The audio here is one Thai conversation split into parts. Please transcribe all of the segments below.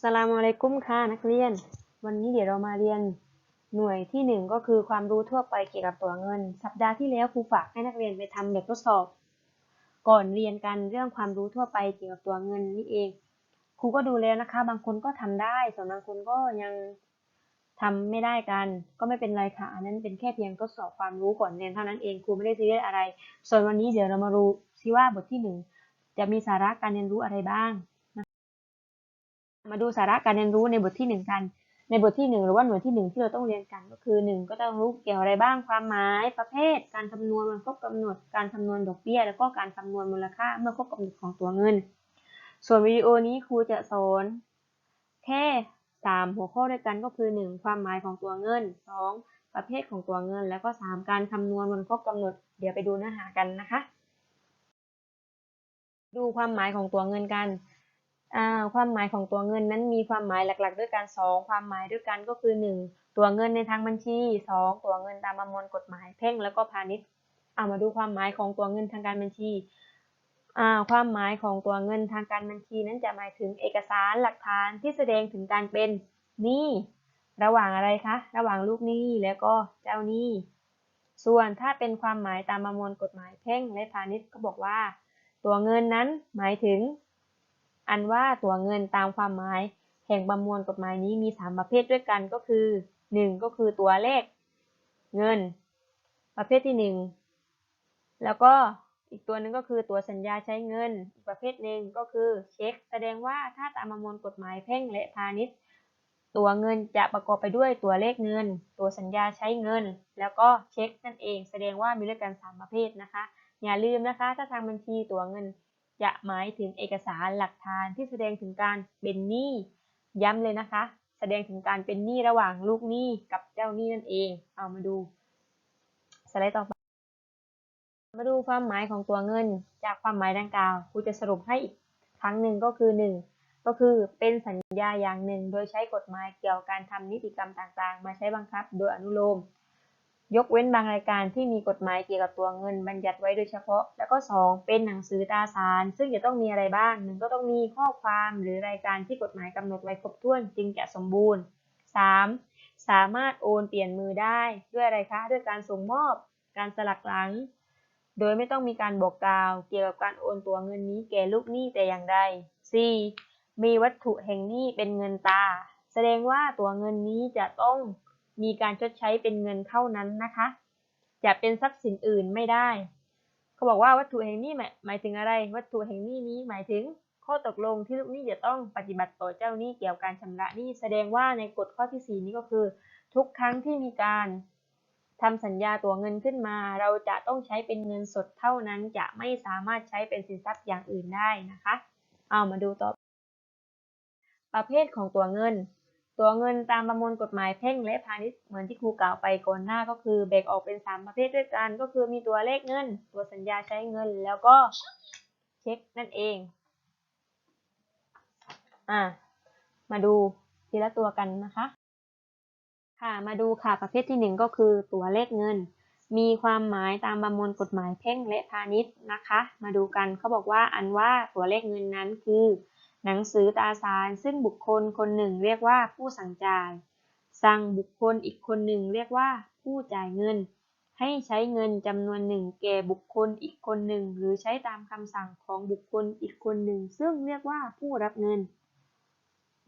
สลามอะลัยกุมค่ะนักเรียน วันนี้เดี๋ยวเรามาเรียนหน่วยที่หนึ่งก็คือความรู้ทั่วไปเกี่ยวกับตัวเงิน สัปดาห์ที่แล้วครูฝากให้นักเรียนไปทำแบบทดสอบ ก่อนเรียนกันเรื่องความรู้ทั่วไปเกี่ยวกับตัวเงินนี่เองครูก็ดูแล้วนะคะ บางคนก็ทำได้ ส่วนบางคนก็ยังทำไม่ได้กัน ก็ไม่เป็นไรค่ะอันนั้นเป็นแค่เพียงทดสอบความรู้ก่อนเรียนเท่านั้นเองครูไม่ได้ซีเรียสอะไร ส่วนวันนี้เดี๋ยวเรามารู้ซิว่าบทที่หนึ่งจะมีสาระการเรียนรู้อะไรบ้าง มาดูสาระการเรียนรู้ในบทที่หนึ่งกัน ในบทที่หนึ่งหรือว่าหน่วยที่หนึ่งที่เราต้องเรียนกันก็คือหนึ่งก็ต้องรู้เกี่ยวอะไรบ้าง ความหมาย ประเภท การคำนวณวันครบกำหนด การคำนวณดอกเบี้ย แล้วก็การคำนวณมูลค่าเมื่อครบกำหนดของตัวเงิน ส่วนวิดีโอนี้ครูจะสอนแค่สามหัวข้อด้วยกันก็คือหนึ่งความหมายของตัวเงินสองประเภทของตัวเงิน แล้วก็สามการคำนวณวันครบกำหนด เดี๋ยวไปดูเนื้อหากันนะคะ ดูความหมายของตัวเงินกัน อ่าความหมายของตัวเงินนั้นมีความหมายหลักๆ ด้วยกันสองความหมายด้วยกันก็คือหนึ่งตัวเงินในทางบัญชีสองตัวเงินตามประมวลกฎหมายแพ่งแล้วก็พาณิชย์เอามาดูความหมายของตัวเงินทางการบัญชีอ่าความหมายของตัวเงินทางการบัญชีนั้นจะหมายถึงเอกสารหลักฐานที่แสดงถึงการเป็นหนี้ระหว่างอะไรคะ ระหว่างลูกหนี้แล้วก็เจ้าหนี้ ส่วนถ้าเป็นความหมายตามประมวลกฎหมายแพ่งและพาณิชย์ก็บอกว่า ตัวเงินนั้นหมายถึง อันว่าตัวเงินตามความหมายแห่งประมวลกฎหมายนี้มีสามประเภทด้วยกันก็คือหนึ่งก็คือตัวเลขเงิน ประเภทที่หนึ่งแล้วก็อีกตัวหนึ่งก็คือตัวสัญญาใช้เงิน อีกประเภทหนึ่งก็คือเช็ค แสดงว่าถ้าตามประมวลกฎหมายแพ่งและพาณิชย์ตัวเงินจะประกอบไปด้วยตัวเลขเงิน ตัวสัญญาใช้เงิน แล้วก็เช็คนั่นเอง แสดงว่ามีด้วยกันสามประเภทนะคะ อย่าลืมนะคะ ถ้าทางบัญชีตัวเงิน จะหมายถึงเอกสารหลักฐานที่แสดงถึงการเป็นหนี้ย้ำเลยนะคะ แสดงถึงการเป็นหนี้ระหว่างลูกหนี้กับเจ้าหนี้นั่นเอง เอามาดูสไลด์ต่อไปมาดูความหมายของตัวเงิน จากความหมายดังกล่าวครูจะสรุปให้อีกครั้งหนึ่งก็คือหนึ่งก็คือเป็นสัญญาอย่างหนึ่ง โดยใช้กฎหมายเกี่ยวกับการทำนิติกรรมต่างๆ มาใช้บังคับโดยอนุโลม ยกเว้นบางรายการที่มีกฎหมายเกี่ยวกับตัวเงินบัญญัติไว้โดยเฉพาะ แล้วก็ 2 เป็นหนังสือตราสาร ซึ่งจะต้องมีอะไรบ้างหนึ่งก็ต้องมีข้อความหรือรายการที่กฎหมายกำหนดไว้ครบถ้วนจึงจะสมบูรณ์ 3. สามารถโอนเปลี่ยนมือได้ด้วยอะไรคะ ด้วยการส่งมอบ การสลักหลัง โดยไม่ต้องมีการบอกกล่าว เกี่ยวกับการโอนตัวเงินนี้แก่ลูกหนี้แต่อย่างใด 4. มีวัตถุแห่งหนี้เป็นเงินตา แสดงว่าตัวเงินนี้จะต้อง มีการชดใช้เป็นเงินเท่านั้นนะคะจะเป็นทรัพย์สินอื่นไม่ได้ เขาบอกว่าวัตถุแห่งนี้หมายถึงอะไร วัตถุแห่งนี้นี้หมายถึงข้อตกลงที่ลูกหนี้จะต้องปฏิบัติต่อเจ้าหนี้เกี่ยวกับการชำระหนี้แสดงว่าในกฎข้อที่ 4 นี้ก็คือ ทุกครั้งที่มีการทำสัญญาตัวเงินขึ้นมา เราจะต้องใช้เป็นเงินสดเท่านั้นจะไม่สามารถใช้เป็นสินทรัพย์อย่างอื่นได้นะคะ เอามาดูต่อ ประเภทของตัวเงิน ตัวเงินตามประมวลกฎหมายแพ่งและพาณิชย์เหมือนที่ครูกล่าวไปก่อนหน้าก็คือแบ่งออกเป็น 3 ประเภทด้วยกัน ก็คือมีตัวเลขเงิน ตัวสัญญาใช้เงิน แล้วก็เช็คนั่นเองอะมาดูทีละตัวกันนะคะ ค่ะมาดูค่ะประเภทที่หนึ่งก็คือตัวเลขเงิน มีความหมายตามประมวลกฎหมายแพ่งและพาณิชย์นะคะ มาดูกันเขาบอกว่าอันว่าตัวเลขเงินนั้นคือ หนังสือตราสารซึ่งบุคคลคนหนึ่งเรียกว่าผู้สั่งจ่าย สั่งบุคคลอีกคนหนึ่งเรียกว่าผู้จ่ายเงิน ให้ใช้เงินจำนวนหนึ่งแก่บุคคลอีกคนหนึ่ง หรือใช้ตามคำสั่งของบุคคลอีกคนหนึ่ง ซึ่งเรียกว่าผู้รับเงิน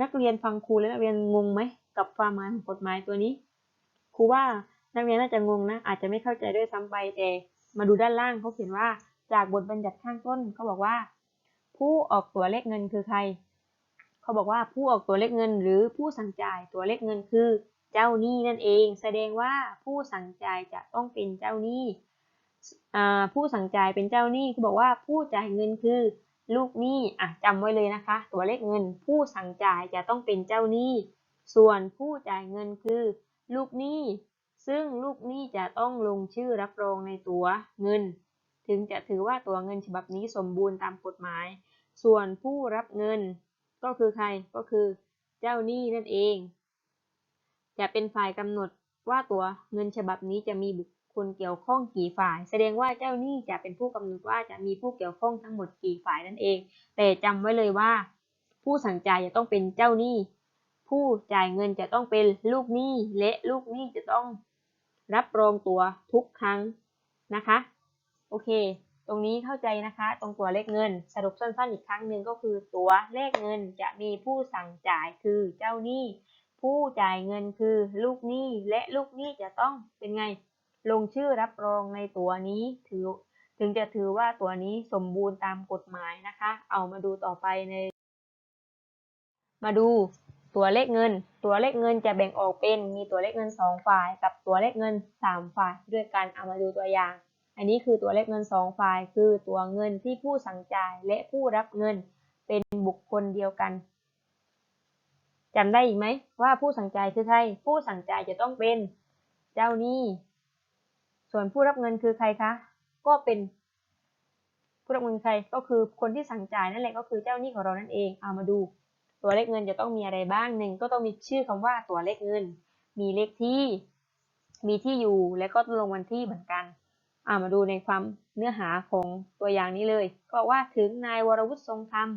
นักเรียนฟังครูและนักเรียนงงไหมกับความหมายของกฎหมายตัวนี้ครูว่านักเรียนน่าจะงงนะอาจจะไม่เข้าใจด้วยซ้ำไปแต่มาดูด้านล่างเขาเขียนว่าจากบทบัญญัติข้างต้นเขาบอกว่า ผู้ออกตัวเลขเงินคือใคร เขาบอกว่าผู้ออกตัวเลขเงิน หรือผู้สั่งจ่ายตัวเลขเงินคือเจ้าหนี้นั่นเอง แสดงว่าผู้สั่งจ่ายจะต้องเป็นเจ้าหนี้ผู้สั่งจ่ายเป็นเจ้าหนี้เขาบอกว่าผู้จ่ายเงินคือลูกหนี้อะจำไว้เลยนะคะ ตัวเลขเงิน ผู้สั่งจ่ายจะต้องเป็นเจ้าหนี้ ส่วนผู้จ่ายเงินคือ ลูกหนี้ ซึ่งลูกหนี้จะต้องลงชื่อรับรองในตัวเงิน ถึงจะถือว่าตัวเงินฉบับนี้สมบูรณ์ตามกฎหมาย ส่วนผู้รับเงินก็คือใครก็คือเจ้าหนี้นั่นเอง จะเป็นฝ่ายกำหนดว่าตัวเงินฉบับนี้จะมีบุคคลเกี่ยวข้องกี่ฝ่าย แสดงว่าเจ้าหนี้จะเป็นผู้กำหนดว่าจะมีผู้เกี่ยวข้องทั้งหมดกี่ฝ่ายนั่นเอง แต่จำไว้เลยว่า ผู้สั่งจ่ายจะต้องเป็นเจ้าหนี้ ผู้จ่ายเงินจะต้องเป็นลูกหนี้และลูกหนี้จะต้องรับรองตัวทุกครั้งนะคะ โอเค ตรงนี้เข้าใจนะคะ ตรงตัวเลขเงิน สรุปสั้นๆอีกครั้งหนึ่งก็คือ ตัวเลขเงินจะมีผู้สั่งจ่ายคือเจ้าหนี้ ผู้จ่ายเงินคือลูกหนี้และลูกหนี้จะต้องเป็นไง ลงชื่อรับรองในตัวนี้ถือ ถึงจะถือว่าตัวนี้สมบูรณ์ตามกฎหมายนะคะ เอามาดูต่อไปใน มาดูตัวเลขเงิน ตัวเลขเงินจะแบ่งออกเป็นมีตัวเลขเงิน 2 ฝ่าย กับตัวเลขเงิน 3 ฝ่าย ด้วยกันเอามาดูตัวอย่าง อันนี้คือตัวเลขเงิน 2 ฝ่าย คือตัวเงินที่ผู้สั่งจ่ายและผู้รับเงินเป็นบุคคลเดียวกันจำได้อีกไหมว่าผู้สั่งจ่ายคือใคร ผู้สั่งจ่ายจะต้องเป็นเจ้าหนี้ ส่วนผู้รับเงินคือใครคะ ก็เป็นผู้รับเงินใครก็คือคนที่สั่งจ่ายนั่นแหละก็คือเจ้าหนี้ของเรานั่นเอง เอามาดู ตัวเลขเงินจะต้องมีอะไรบ้างหนึ่งก็ต้องมีชื่อคำว่าตัวเลขเงิน มีเลขที่ มีที่อยู่และก็ลงวันที่เหมือนกัน อ่ามาดูในความเนื้อหาของตัวอย่างนี้เลย ก็ว่าถึงนายวรวุฒิทรงธรรม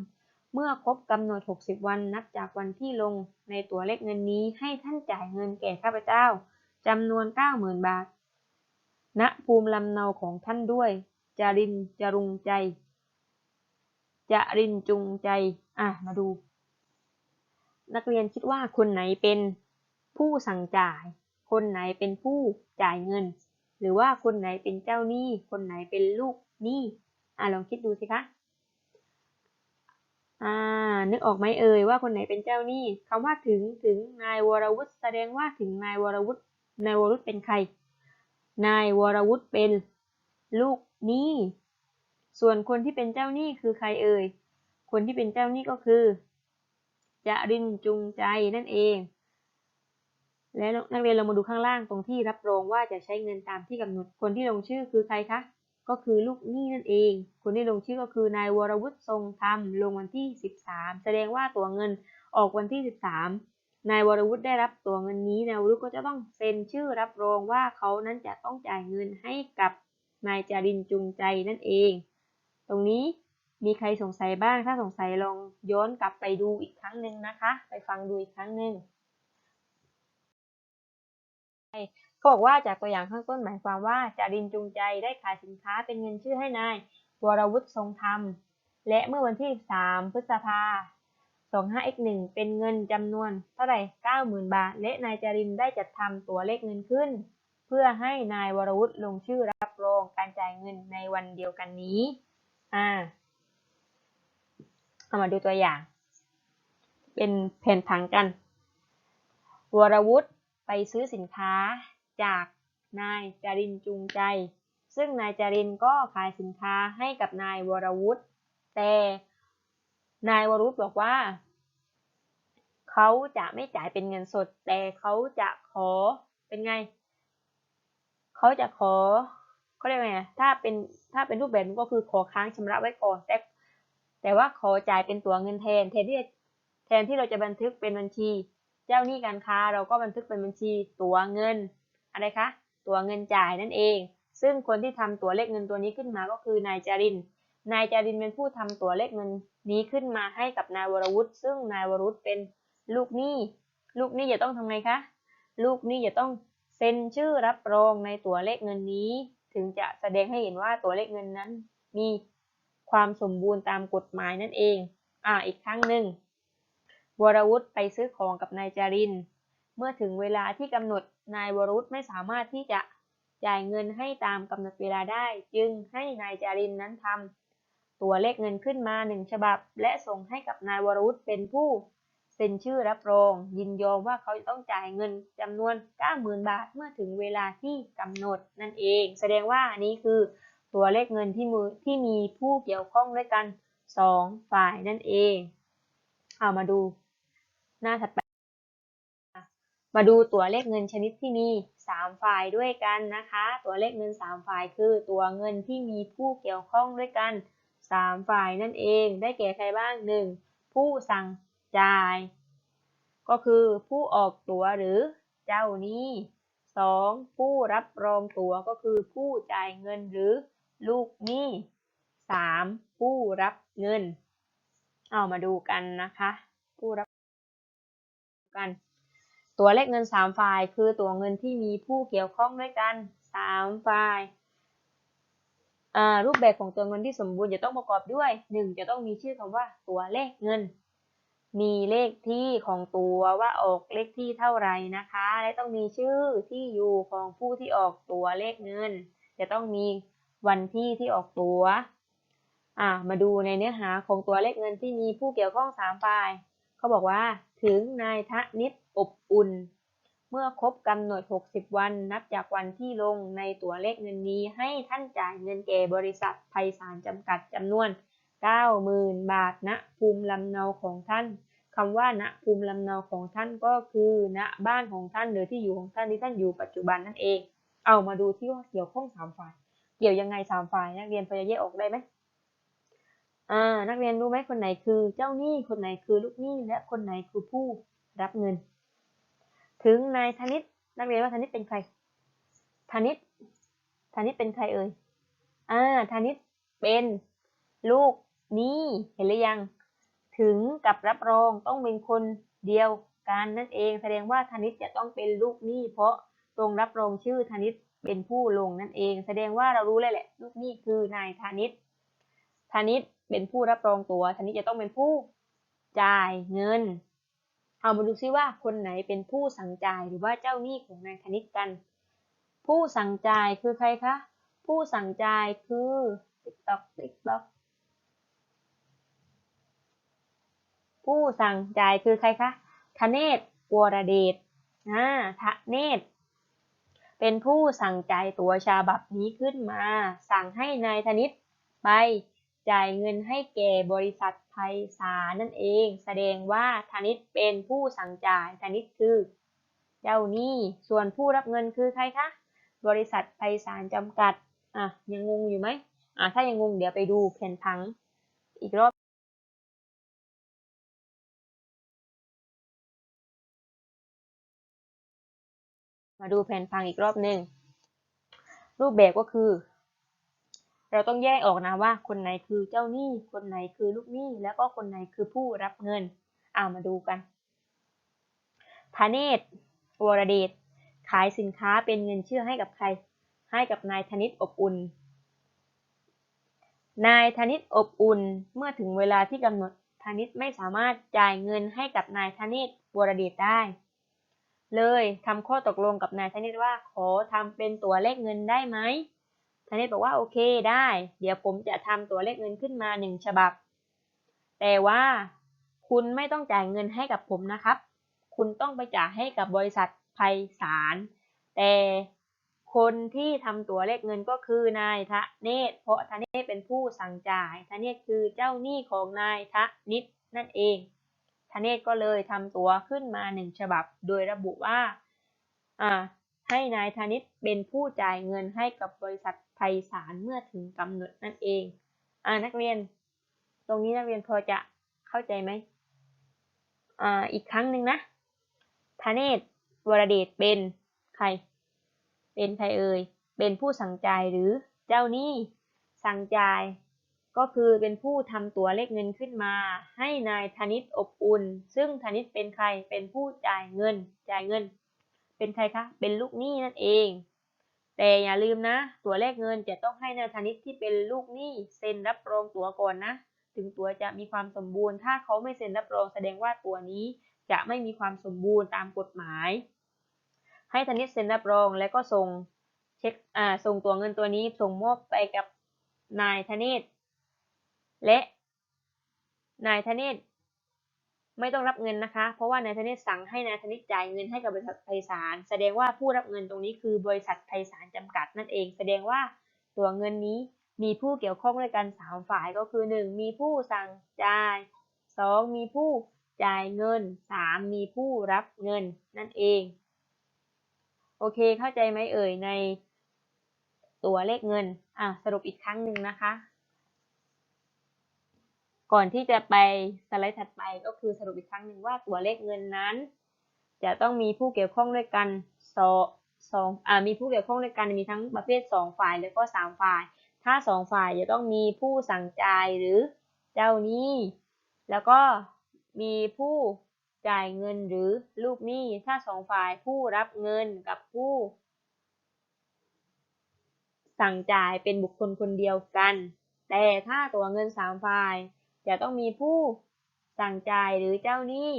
เมื่อครบกำหนด 60 วันนับจากวันที่ลงในตัวเลขเงินนี้ให้ท่านจ่ายเงินแก่ข้าพเจ้าจำนวน 90,000 บาท ณ ภูมิลำเนาของท่านด้วยจารินจรุงใจจารินจุงใจ อะ มาดู นักเรียนคิดว่าคนไหนเป็นผู้สั่งจ่าย คนไหนเป็นผู้จ่ายเงิน หรือว่าคนไหนเป็นเจ้าหนี้ คนไหนเป็นลูกหนี้อะลองคิดดูสิคะอ่านึกออกไหมเอ่ยว่าคนไหนเป็นเจ้าหนี้คำว่าถึงถึงนายวรวุฒิแสดงว่าถึงนายวรวุฒินายวรวุฒิเป็นใคร นายวรวุฒิเป็นลูกหนี้ ส่วนคนที่เป็นเจ้าหนี้คือใครเอ่ย คนที่เป็นเจ้าหนี้ก็คือจรินจุงใจนั่นเอง และนักเรียนเรามาดูข้างล่างตรงที่รับรองว่าจะใช้เงินตามที่กำหนด คนที่ลงชื่อคือใครคะ ก็คือลูกหนี้นั่นเอง คนที่ลงชื่อก็คือนายวรวุฒิทรงธรรมลงวันที่ 13 แสดงว่าตัวเงินออกวันที่ 13 นายวรวุฒิได้รับตัวเงินนี้นายวรวุฒิก็จะต้องเซ็นชื่อรับรองว่าเขานั้นจะต้องจ่ายเงินให้กับนายจารินจุงใจนั่นเอง ตรงนี้มีใครสงสัยบ้าง ถ้าสงสัยลองย้อนกลับไปดูอีกครั้งหนึ่งนะคะ ไปฟังดูอีกครั้งหนึ่ง เขาบอกว่าจากตัวอย่างข้างต้นหมายความว่าจารินจุงใจได้ขายสินค้าเป็นเงินชื่อให้นายวรวุฒิทรงธรรม และเมื่อวันที่ 3 พฤษภา 25x1 เป็นเงินจำนวนเท่าไหร่ 90,000 บาท และนายจารินได้จัดทำตัวเลขเงินขึ้น เพื่อให้นายวรวุฒิลงชื่อรับรองการจ่ายเงินในวันเดียวกันนี้ อ่าเอามาดูตัวอย่าง เป็นแผนผังกัน วรวุฒิ ไปซื้อสินค้าจากนายจารินจุงใจ ซึ่งนายจารินก็ขายสินค้าให้กับนายวรวุฒิแต่นายวรวุฒิบอกว่า เขาจะไม่จ่ายเป็นเงินสด แต่เขาจะขอเป็นไง เขาจะขอเขาเรียกไงถ้าเป็นถ้าเป็นรูปแบบก็คือขอค้างชำระไว้ก่อนแต่แต่ว่าขอจ่ายเป็นตัวเงินแทนแทนที่แทนที่เราจะบันทึกเป็นบัญชี เจ้าหนี้การค้าเราก็บันทึกเป็นบัญชีตัวเงินอะไรคะตัวเงินจ่ายนั่นเอง ซึ่งคนที่ทำตัวเลขเงินตัวนี้ขึ้นมาก็คือนายจาริน นายจารินเป็นผู้ทำตัวเลขเงินนี้ขึ้นมาให้กับนายวรวุฒิซึ่งนายวรวุฒิเป็นลูกหนี้ ลูกหนี้จะต้องทำไงคะลูกหนี้จะต้องเซ็นชื่อรับรองในตัวเลขเงินนี้ ถึงจะแสดงให้เห็นว่าตัวเลขเงินนั้น มีความสมบูรณ์ตามกฎหมายนั่นเอง อ่าอีกครั้งหนึ่ง วรวุฒิไปซื้อของกับนายจาริน เมื่อถึงเวลาที่กำหนดนายวรวุฒิไม่สามารถที่จะจ่ายเงินให้ตามกำหนดเวลาได้ จึงให้นายจารินนั้นทำตัวเลขเงินขึ้นมาหนึ่งฉบับ และส่งให้กับนายวรวุฒิเป็นผู้เซ็นชื่อรับรอง ยินยอมว่าเขาจะต้องจ่ายเงินจำนวน 90,000 บาท เมื่อถึงเวลาที่กำหนดนั่นเอง แสดงว่าอันนี้คือตัวเลขเงินที่มือที่มีผู้เกี่ยวข้องด้วยกัน 2 ฝ่ายนั่นเอง เอามาดู หน้าถัดไป มาดูตัวเลขเงินชนิดที่มี 3 ฝ่ายด้วยกันนะคะ ตัวเลขเงิน 3 ฝ่ายคือตัวเงินที่มีผู้เกี่ยวข้องด้วยกัน 3 ฝ่ายนั่นเอง ได้แก่ใครบ้าง 1. ผู้สั่งจ่าย ก็คือผู้ออกตั๋วหรือเจ้านี้ 2. ผู้รับรองตั๋วก็คือผู้จ่ายเงินหรือลูกหนี้ 3. ผู้รับเงิน เอามาดูกันนะคะ ผู้รับ กัน ตัวเลขเงินสามฝ่ายคือตัวเงินที่มีผู้เกี่ยวข้องด้วยกันสามฝ่ายรูปแบบของตัวเงินที่สมบูรณ์จะต้องประกอบด้วยหนึ่งจะต้องมีชื่อคำว่าตัวเลขเงิน มีเลขที่ของตัวว่าออกเลขที่เท่าไหร่นะคะ และต้องมีชื่อที่อยู่ของผู้ที่ออกตัวเลขเงิน จะต้องมีวันที่ที่ออกตัว มาดูในเนื้อหาของตัวเลขเงินที่มีผู้เกี่ยวข้องสามฝ่าย เขาบอกว่า ถึงนายทะนิดอบอุ่น เมื่อครบกำหนด 60 วันนับจากวันที่ลงในตัวเลขเงินนี้ ให้ท่านจ่ายเงินแก่บริษัทไพศาลจำกัดจำนวน 90,000 บาทณภูมิลำเนาของท่านคำว่าณภูมิลำเนาของท่านก็คือณบ้านของท่านหรือที่อยู่ของท่านที่ท่านอยู่ปัจจุบันนั่นเอง เอามาดูที่ว่าเกี่ยวข้องสามฝ่าย เกี่ยวยังไงสามฝ่ายนักเรียนพอจะแยกออกได้ไหม อ่า นักเรียนรู้ไหมคนไหนคือเจ้าหนี้ คนไหนคือลูกหนี้ และคนไหนคือผู้รับเงิน ถึงนายธนิต นักเรียนว่าธนิตเป็นใคร ธนิต ธนิตเป็นใครเอ่ย อ่า ธนิตเป็นลูกหนี้เห็นหรือยัง ถึงกับรับรองต้องเป็นคนเดียวกันนั่นเอง แสดงว่าธนิตจะต้องเป็นลูกหนี้ เพราะตรงรับรองชื่อธนิตเป็นผู้ลงนั่นเอง แสดงว่าเรารู้เลยแหละ ลูกหนี้คือนายธนิตธนิต เป็นผู้รับรองตัวธนิตจะต้องเป็นผู้จ่ายเงิน เอามาดูซิว่าคนไหนเป็นผู้สั่งจ่ายหรือว่าเจ้าหนี้ของนายธนิตกัน ผู้สั่งจ่ายคือใครคะ ผู้สั่งจ่ายคือติ๊กต๊อกติ๊กต๊อกผู้สั่งจ่ายคือใครคะธเนศวรเดชอ่าธเนศเป็นผู้สั่งจ่ายตัวฉบับนี้ขึ้นมา สั่งให้นายธนิตไป จ่ายเงินให้แก่บริษัทไพศาลนั่นเอง แสดงว่าธนิตเป็นผู้สั่งจ่ายธนิตคือเจ้าหนี้ส่วนผู้รับเงินคือใครคะบริษัทไพศาลจำกัดอะยังงงอยู่ไหมอะถ้ายังงงเดี๋ยวไปดูแผนผังอีกรอบมาดูแผนผังอีกรอบหนึ่งรูปแบบก็คือ เราต้องแยกออกนะว่า คนไหนคือเจ้าหนี้ คนไหนคือลูกหนี้ แล้วก็คนไหนคือผู้รับเงินอ่ามาดูกันธเนศวรเดชขายสินค้าเป็นเงินเชื่อให้กับใคร ให้กับนายธนิตอบอุ่น นายธนิตอบอุ่น เมื่อถึงเวลาที่กำหนดธนิตไม่สามารถจ่ายเงินให้กับนายธนิตวรเดชได้ เลยทำข้อตกลงกับนายธนิตว่าขอทำเป็นตัวเลขเงินได้ไหม ธนิตบอกว่าโอเคได้ เดี๋ยวผมจะทำตัวเลขเงินขึ้นมาหนึ่งฉบับ แต่ว่าคุณไม่ต้องจ่ายเงินให้กับผมนะครับ คุณต้องไปจ่ายให้กับบริษัทไพศาล แต่คนที่ทำตัวเลขเงินก็คือนายทะเนศเพราะทะเนศเป็นผู้สั่งจ่ายทะเนศคือเจ้าหนี้ของนายทะนิดนั่นเองทะเนศก็เลยทำตัวขึ้นมาหนึ่งฉบับ โดยระบุว่าอ่า ให้นายธนิตเป็นผู้จ่ายเงินให้กับบริษัท ไพศาลเมื่อถึงกำหนดนั่นเองอ่านักเรียน ตรงนี้นักเรียนพอจะเข้าใจไหมอ่าอีกครั้งหนึ่งนะธเนศวรเดชเป็นใคร เป็นใครเอ่ยเป็นผู้สั่งจ่ายหรือเจ้าหนี้สั่งจ่ายก็คือเป็นผู้ทำตัวเลขเงินขึ้นมา ให้นายธนิตอบอุ่น ซึ่งธนิตเป็นใครเป็นผู้จ่ายเงิน จ่ายเงิน เป็นใครคะ เป็นลูกหนี้นั่นเอง แต่อย่าลืมนะ ตัวเลขเงินจะต้องให้นายธนิตที่เป็นลูกหนี้เซ็นรับรองตัวก่อนนะ ถึงตัวจะมีความสมบูรณ์ ถ้าเขาไม่เซ็นรับรองแสดงว่าตัวนี้จะไม่มีความสมบูรณ์ตามกฎหมาย ให้ธนิตเซ็นรับรองแล้วก็ส่งเช็คอ่าส่งตัวเงินตัวนี้ส่งมอบไปกับนายธเนศและนายธเนศ ไม่ต้องรับเงินนะคะ เพราะว่านายธเนศสั่งให้นายธนิตจ่ายเงินให้กับบริษัทไพศาลแสดงว่าผู้รับเงินตรงนี้คือบริษัทไพศาลจำกัดนั่นเอง แสดงว่าตัวเงินนี้มีผู้เกี่ยวข้องด้วยกันสามฝ่ายก็คือหนึ่งมีผู้สั่งจ่ายสองมีผู้จ่ายเงินสามมีผู้รับเงินนั่นเอง โอเคเข้าใจไหมเอ่ยในตัวเลขเงินอะสรุปอีกครั้งหนึ่งนะคะ ก่อนที่จะไปสไลด์ถัดไปก็คือสรุปอีกครั้งหนึ่งว่าตัวเลขเงินนั้น จะต้องมีผู้เกี่ยวข้องด้วยกันสองสองอ่ามีผู้เกี่ยวข้องด้วยกันมีทั้งประเภทสองฝ่ายแล้วก็สามฝ่าย ถ้าสองฝ่ายจะต้องมีผู้สั่งจ่ายหรือเจ้าหนี้แล้วก็มีผู้จ่ายเงินหรือลูกหนี้ถ้าสองฝ่ายผู้รับเงินกับผู้ สั่งจ่ายเป็นบุคคลคนเดียวกัน แต่ถ้าตัวเงินสามฝ่าย จะต้องมีผู้สั่งจ่ายหรือเจ้าหนี้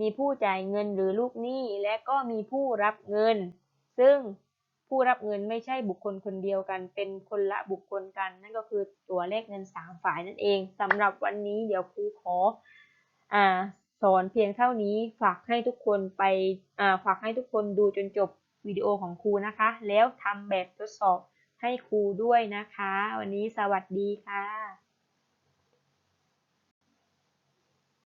มีผู้จ่ายเงินหรือลูกหนี้ และก็มีผู้รับเงิน ซึ่งผู้รับเงินไม่ใช่บุคคลคนเดียวกัน เป็นคนละบุคคลกัน นั่นก็คือตัวเลขเงินสามฝ่ายนั่นเองสำหรับวันนี้เดี๋ยวครูขออ่าสอนเพียงเท่านี้ฝากให้ทุกคนไปอ่าฝากให้ทุกคนดูจนจบวิดีโอของครูนะคะ แล้วทำแบบทดสอบให้ครูด้วยนะคะ วันนี้สวัสดีค่ะ